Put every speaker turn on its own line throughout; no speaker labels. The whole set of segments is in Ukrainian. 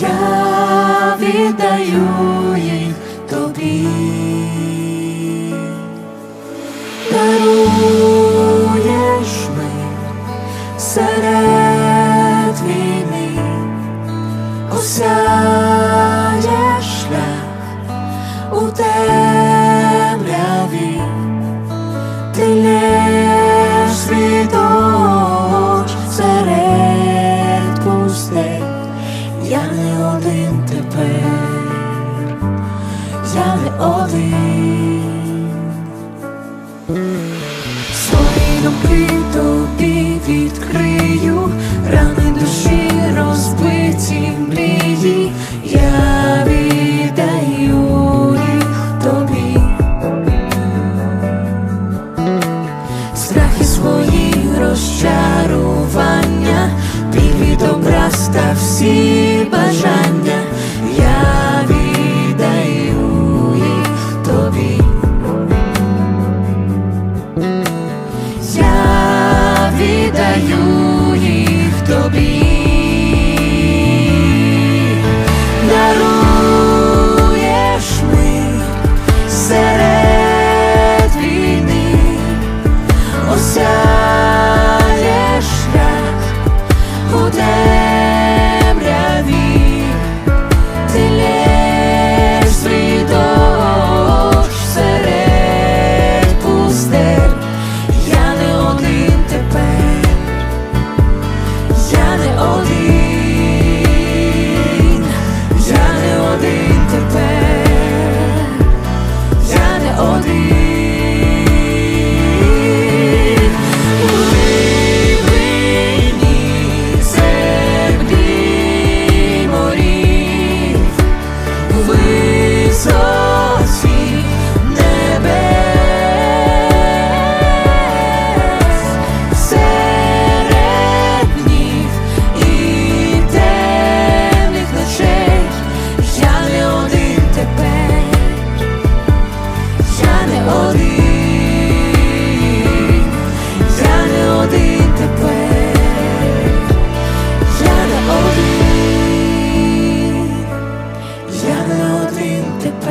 Я віддаю їх тобі, даруєш ми серед війни, Свої думки тобі відкрию, рани душі розбиті мрії, я віддаю тобі. Страхи свої розчарування, біль від та всі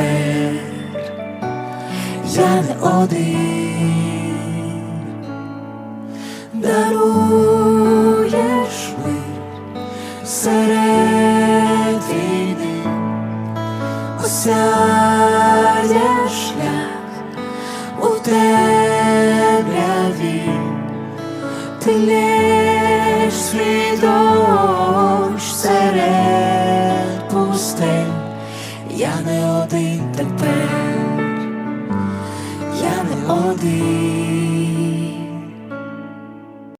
тепер, я не один, даруєш мир серед війни, осяєш шлях у темряві, ти лєш свій ти тепер, я не один.